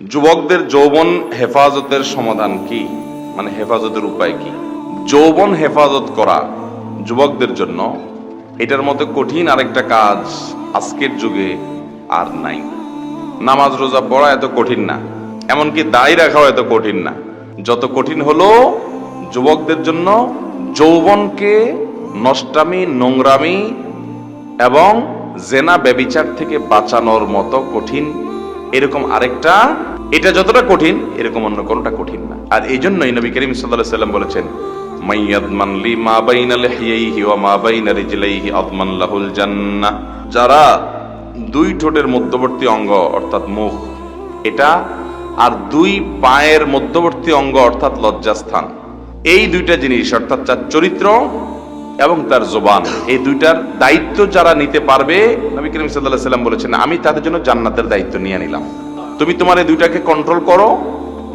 যুবকদের যৌবন হেফাজতের সমাধান কি? মানে হেফাজতের উপায় কি? যৌবন হেফাজত করা যুবকদের জন্য এটার মতো কঠিন আরেকটা কাজ আজকের যুগে আর নাই। নামাজ রোজা পড়া এত কঠিন না, এমনকি দায়ী রাখাও এত কঠিন না। যত কঠিন হলো যুবকদের জন্য যৌবনকে নষ্টামি, নোংরামি এবং জেনা ব্যবিচার থেকে বাঁচানোর মতো কঠিন এরকম আরেকটা, এটা যতটা কঠিন, এরকম অন্য কোনটা কঠিন না। আর এই জন্যই নবী করিম সাল্লাল্লাহু সাল্লাম বলেছেন যারা দুই ঠোঁটের মধ্যবর্তী অঙ্গ, অর্থাৎ মুখ, এটা আর দুই পায়ের মধ্যবর্তী অঙ্গ, অর্থাৎ লজ্জাস্থান। এই দুইটা জিনিস, অর্থাৎ তার চরিত্র এবং তার জবান। এই দুইটার দায়িত্ব যারা নিতে পারবে, নবী করিম সাল্লাল্লাহু সাল্লাম বলেছেন, আমি তাদের জন্য জান্নাতের দায়িত্ব নিয়ে নিলাম। তুমি তোমার এই দুইটাকে কন্ট্রোল করো।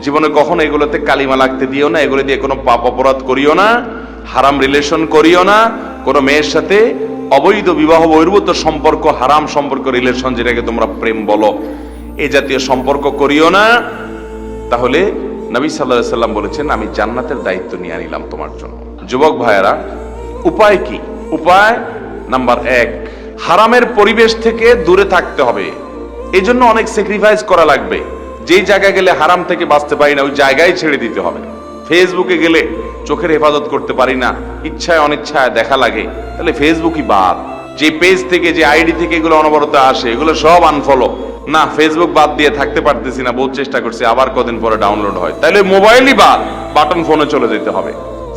জীবনে কখনো এগুলোতে কালিমা লাগতে দিও না, এগুলো দিয়ে কোনো পাপ অপরাধ করিও না, হারাম রিলেশন করিও না। কোনো মেয়ের সাথে অবৈধ বিবাহ, বহির্ভূত সম্পর্ক, হারাম সম্পর্ক রিলেশন যেটাকে তোমরা প্রেম বলো এই জাতীয় সম্পর্ক করিও না। তাহলে নবী সাল্লাহ সাল্লাম বলেছেন, আমি জান্নাতের দায়িত্ব নিয়ে নিলাম তোমার জন্য। যুবক ভাইয়েরা উপায় কি? উপায় নাম্বার এক, হারামের পরিবেশ থেকে দূরে থাকতে হবে। এই জন্য অনেক স্যাক্রিফাইস করা লাগবে। যেই জায়গায় গেলে হারাম থেকে বাঁচতে পারি না, ওই জায়গায় ছেড়ে দিতে হবে। ফেসবুকে গেলে চোখের হেফাজত করতে পারি না, ইচ্ছায় অনিচ্ছায় দেখা লাগে, তাহলে ফেসবুকই বাদ। যে পেজ থেকে, যে আইডি থেকে এগুলো অনবরত আসে, এগুলো সব আনফলো না ফেসবুক বাদ দিয়ে থাকতে পারতেছি না, বহুত চেষ্টা করছি, আবার কদিন পরে ডাউনলোড হয়। তাহলে মোবাইলই বাদ বাটন ফোনে চলে যেতে হবে।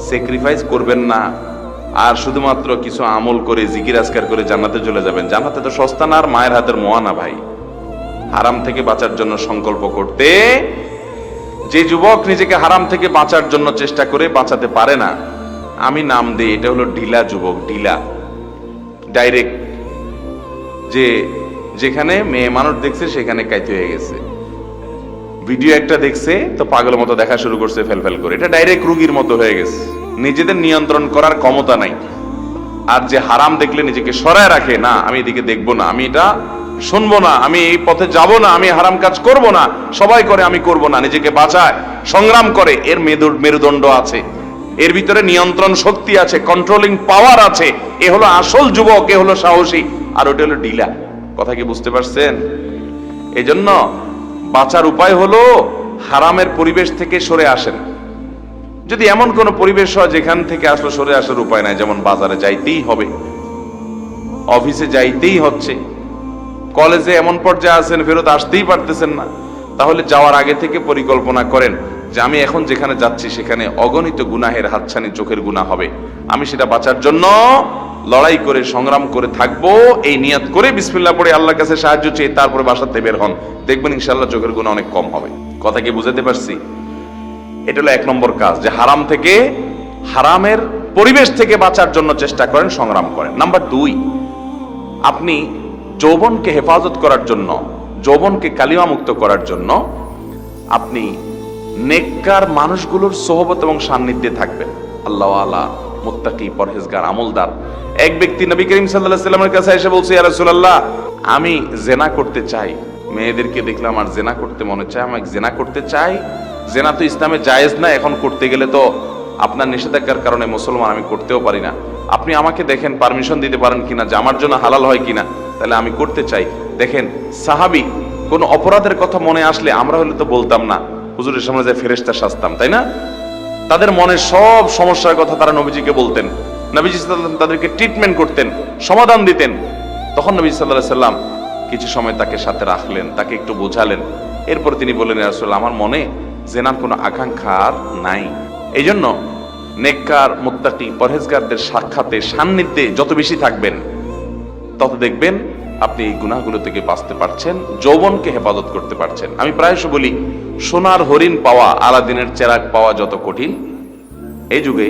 স্যাক্রিফাইস করবেন না। আর শুধুমাত্র কিছু আমল করে, জিকির আজকার করে জান্নাতে চলে যাবেন। জান্নাতে তো সস্তা না, আর মায়ের হাতের মোয়া না ভাই। হারাম থেকে বাঁচার জন্য সংকল্প করতে, যে যুবক নিজেকে হারাম থেকে বাঁচার জন্য চেষ্টা করে বাঁচাতে পারে না, আমি নাম দিই, এটা হলো ঢিলা যুবক, ঢিলা। ডাইরেক্ট যে যেখানে মেয়ে মানুষ দেখছে, সেখানে কাইতে হয়ে গেছে। ভিডিও একটা দেখছে, তো পাগলের মতো দেখা শুরু করছে ফেলফেল করে। এটা ডাইরেক্ট রুগীর মতো হয়ে গেছে। নিজেদের নিয়ন্ত্রণ করার ক্ষমতা নাই। আর যে হারাম দেখলে নিজেকে সরায় রাখে, না, আমি এদিকে দেখব না, আমি এটা শুনব না, আমি এই পথে যাব না, আমি হারাম কাজ করব না, সবাই করে, আমি করব না, নিজেকে বাঁচায়, সংগ্রাম করে, এর মেরু মেরুদণ্ড আছে। এর ভিতরে নিয়ন্ত্রণ শক্তি আছে কন্ট্রোলিং পাওয়ার আছে। এ হলো আসল যুবক, এ হলো সাহসী, আর ওটা হলো ডিলা কথা কি বুঝতে পারছেন? এই জন্য বাঁচার উপায় হলো হারামের পরিবেশ থেকে সরে আসেন। যদি এমন কোন পরিবেশ হয় যেখান থেকে আসলে সরে আসার উপায় নাই, যেমন বাজারে যাইতেই হবে, অফিসে যাইতেই হচ্ছে, কলেজে এমন পর্যায়ে আছেন, ফেরত আসতেই পারতেছেন না, তাহলে যাওয়ার আগে থেকে পরিকল্পনা করেন। যে আমি এখন যেখানে যাচ্ছি, সেখানে অগণিত গুনাহের হাতছানি চোখের গুনাহ হবে। আমি সেটা বাঁচার জন্য লড়াই করে, সংগ্রাম করে থাকব, এই নিয়াত করে বিসমিল্লাহ পড়ে আল্লাহর কাছে সাহায্য চেয়ে তারপরে বাসাতে বের হন। দেখবেন ইনশাল্লাহ চোখের গুণা অনেক কম হবে। কথা কি বুঝাতে পারছি? এটা হলো এক নম্বর কাজ, যে হারাম থেকে, হারামের পরিবেশ থেকে বাঁচার জন্য চেষ্টা করেন, সংগ্রাম করেন। নাম্বার দুই, আপনি যৌবনকে হেফাজত করার জন্য, যৌবনকে কালিমা মুক্ত করার জন্য আপনি নেককার মানুষগুলোর সোহবত এবং সান্নিধ্যে থাকবেন। আল্লাহ আলা মুত্তাকি, পরহেজগার, আমলদার। এক ব্যক্তি নবী করিম সাল্লাল্লাহু সাল্লামের কাছে এসে বলছে, ইয়া রাসূলুল্লাহ, আমি জেনা করতে চাই। মেয়েদেরকে দেখলাম আর জেনা করতে মনে চায়, আমি জেনা করতে চাই। জেনা তো ইসলামে জায়েজ না, এখন করতে গেলে তো আপনার নিষেধাজ্ঞার কারণে মুসলমান, আমি করতেও পারি না। আপনি আমাকে দেখেন, পারমিশন দিতে পারেন কিনা, যে আমার জন্য হালাল হয় কিনা, তাহলে আমি করতে চাই। দেখেন, সাহাবি, কোন অপরাধের কথা মনে আসলে আমরা হলে তো বলতাম না। হুজুরের সামনে যে ফেরেস্তা সাজতাম, তাই না? তাদের মনের সব সমস্যার কথা তারা নবীজিকে বলতেন। নবীজি তাদেরকে ট্রিটমেন্ট করতেন, সমাধান দিতেন। তখন নবী সাল্লাহ সাল্লাম কিছু সময় তাকে সাথে রাখলেন, তাকে একটু বোঝালেন। এরপর তিনি বললেন রাসূল আমার মনে জেনার কোনো আকাঙ্ক্ষা নাই। এই জন্য নেককার, মুত্তাকি, পরহেজগারদের সাক্ষাতে, সান্নিধ্যে যত বেশি থাকবেন, তত দেখবেন আপনি এই গুনাহগুলো থেকে বাঁচতে পারছেন, যৌবনকে হেফাজত করতে পারছেন। আমি প্রায়শ বলি সোনার হরিণ পাওয়া, আলাদিনের চেরাক পাওয়া যত কঠিন, এই যুগে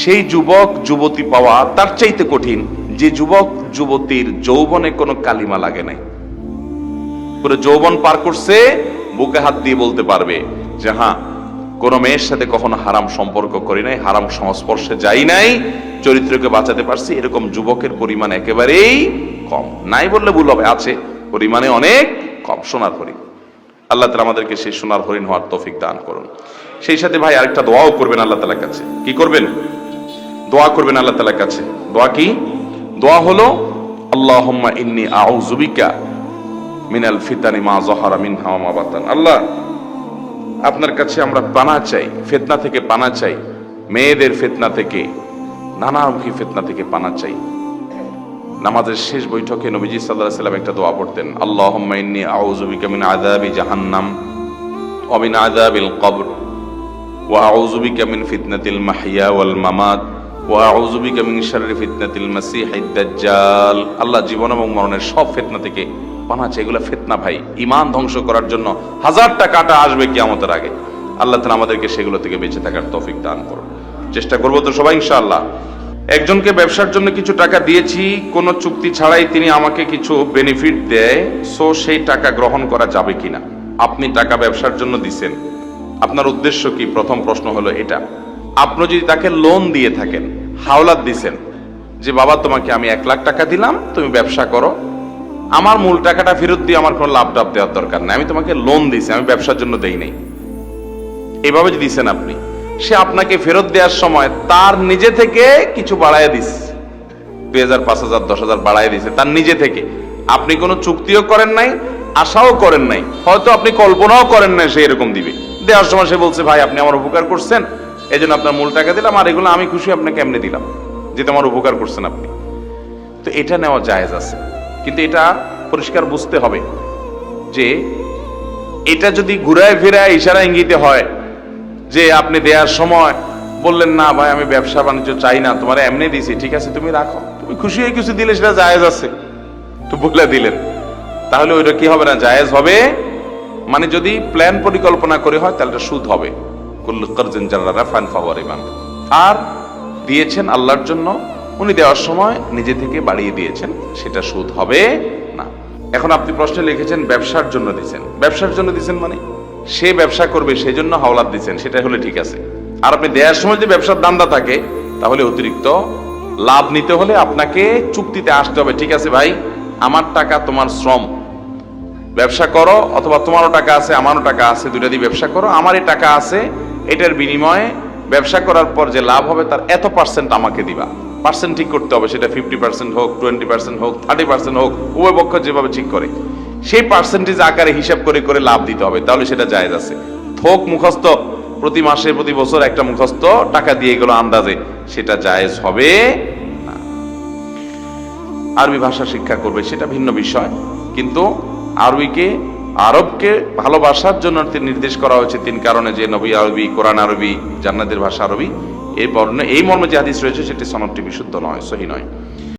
সেই যুবক, যুবতী পাওয়া তার চাইতে কঠিন, যে যুবক, যুবতীর যৌবনে কোনো কালিমা লাগে নাই। পুরো যৌবন পার করছে, বুকে হাত দিয়ে বলতে পারবে যে হ্যাঁ কোনো মেয়ের সাথে কখনো হারাম সম্পর্ক করি নাই, হারাম সংস্পর্শে যাই নাই, চরিত্রকে বাঁচাতে পারছি, এরকম যুবকের পরিমাণ একেবারেই কম। নাই বললে ভুল হবে, আছে, পরিমাণে অনেক কম, সোনার হরিণ। আল্লাহ তালা আমাদেরকে সেই সোনার হরিণ হওয়ার তৌফিক দান করুন। সেই সাথে ভাই আরেকটা দোয়াও করবেন আল্লাহ তালার কাছে। কি করবেন? দোয়া করবেন আল্লাহ তালার কাছে। দোয়া কি? দোয়া হলো, আল্লাহুম্মা ইন্নি আউযুবিকা মিনাল ফিতানি মা জহারা মিনহা ওয়া মা বাতান। আল্লাহ, আপনার কাছে আমরা পানা চাই, ফিতনা থেকে পানা চাই, মেয়েদের ফিতনা থেকে নানামুখী ফিতনা থেকে পানা চাই। নামাজের শেষ বৈঠকে নবীজি সাল্লাহ সাল্লাম একটা দোয়া পড়তেন, আল্লাহুম্মা ইন্নী আউযু বিকা মিন আযাবি জাহান্নাম ওয়া মিন আযাবিল কবর ওয়া আউযু বিকা মিন ফিতনাতিল মাহইয়া ওয়াল মামাত ওয়া আউযু বিকা মিন শাররি ফিতনাতিল মাসিহিদ দাজ্জাল। আল্লাহ জীবন এবং মরণের সব ফিতনা থেকে পানা চাই, এগুলো ফিতনা ভাই। ঈমান ধ্বংস করার জন্য হাজারটা কাটা আসবে কিয়ামতের আগে। আল্লাহ তাআলা আমাদেরকে সেগুলো থেকে বেঁচে থাকার তৌফিক দান করুন। চেষ্টা করব তো সবাই, ইনশাআল্লাহ। একজনকে ব্যবসার জন্য কিছু টাকা দিয়েছি, কোনো চুক্তি ছাড়াই তিনি আমাকে কিছু বেনিফিট দেয় সো সেই টাকা গ্রহণ করা যাবে কিনা? আপনি টাকা ব্যবসার জন্য দিছেন। আপনার উদ্দেশ্য কি? প্রথম প্রশ্ন হলো এটা। আপনি যদি তাকে লোন দিয়ে থাকেন, হাওলাত দিছেন, যে বাবা তোমাকে আমি এক লাখ টাকা দিলাম, তুমি ব্যবসা করো, আমার মূল টাকাটা ফেরত দিয়ে আমার কোনো লাভ টাভ দেওয়ার দরকার নেই। আমি তোমাকে লোন দিছি আমি ব্যবসার জন্য দেই নাই। এভাবে দিছেন আপনি সে আপনাকে ফেরত দেওয়ার সময় তার নিজে থেকে কিছু বাড়ায় দিস। দুই হাজার, পাঁচ হাজার, দশ হাজার বাড়ায় দিছে তার নিজে থেকে। আপনি কোনো চুক্তিও করেন নাই, আশাও করেন নাই, হয়তো আপনি কল্পনাও করেন নাই সে এরকম দিবে। দেওয়ার সময় সে বলছে, ভাই, আপনি আমার উপকার করছেন এই জন্য আপনার মূল টাকা দিলাম আর এগুলো আমি খুশি আপনাকে এমনি দিলাম যেটা আমার উপকার করছেন আপনি। তো এটা নেওয়া জায়েজ আছে, কিন্তু এটা পরিষ্কার বুঝতে হবে যে এটা যদি ঘুরায় ফিরায় ইশারা ইঙ্গিতে হয় যে আপনি দেওয়ার সময় বললেন, না ভাই, আমি ব্যবসা বাণিজ্য চাই না, তোমার এমনি দিছি, ঠিক আছে, তুমি রাখো। তুমি খুশি হয়ে কিছু দিলে সেটা জায়েজ আছে, তো বলে দিলেন। তাহলে ওইটা কি হবে না, জায়েজ হবে? মানে যদি প্ল্যান পরিকল্পনা করে হয়, তাহলে সুদ হবে। ফাওয়ারিমান আর দিয়েছেন আল্লাহর জন্য, উনি দেওয়ার সময় নিজে থেকে বাড়িয়ে দিয়েছেন, সেটা সুদ হবে না। এখন আপনি প্রশ্নে লিখেছেন, ব্যবসার জন্য দিয়েছেন ব্যবসার জন্য দিয়েছেন মানে? সে ব্যবসা করবে সেই জন্য হাওলাত দিচ্ছেন, সেটা হলে ঠিক আছে। আর আপনি দেওয়ার সময় যে ব্যবসার দান্দা থাকে, তাহলে অতিরিক্ত লাভ নিতে হলে আপনাকে চুক্তিতে আসতে হবে। ঠিক আছে ভাই, আমার টাকা তোমার শ্রম। ব্যবসা করো, অথবা তোমারও টাকা আছে, আমারও টাকা আছে, দুইটা দিয়ে ব্যবসা করো। আমারই টাকা আছে, এটার বিনিময়ে ব্যবসা করার পর যে লাভ হবে, তার এত পার্সেন্ট আমাকে দিবা। পার্সেন্ট ঠিক করতে হবে, সেটা ফিফটি পার্সেন্ট হোক টোয়েন্টি পার্সেন্ট হোক থার্টি পার্সেন্ট হোক, উভয় পক্ষ যেভাবে ঠিক করে। সেই পার্সেন্টেজ আকারে হিসাব করে করে লাভ দিতে হবে, তাহলে সেটা জায়েজ আছে। থোক মুখস্থ, প্রতি মাসে, প্রতি বছর একটা মুখস্থ, টাকা দিয়ে গেল আন্দাজে, সেটা জায়েজ হবে আরবি ভাষা শিক্ষা করবে, সেটা ভিন্ন বিষয়, কিন্তু আরবিকে, আরবকে ভালোবাসার জন্য নির্দেশ করা হয়েছে, তিন কারণে, যে নবী আরবি, কোরআন আরবি, জান্নাতের ভাষা আরবি, এই বর্ণে, এই মর্মে যে হাদিস রয়েছে, সেটি সনদটি বিশুদ্ধ নয়, সহি নয়।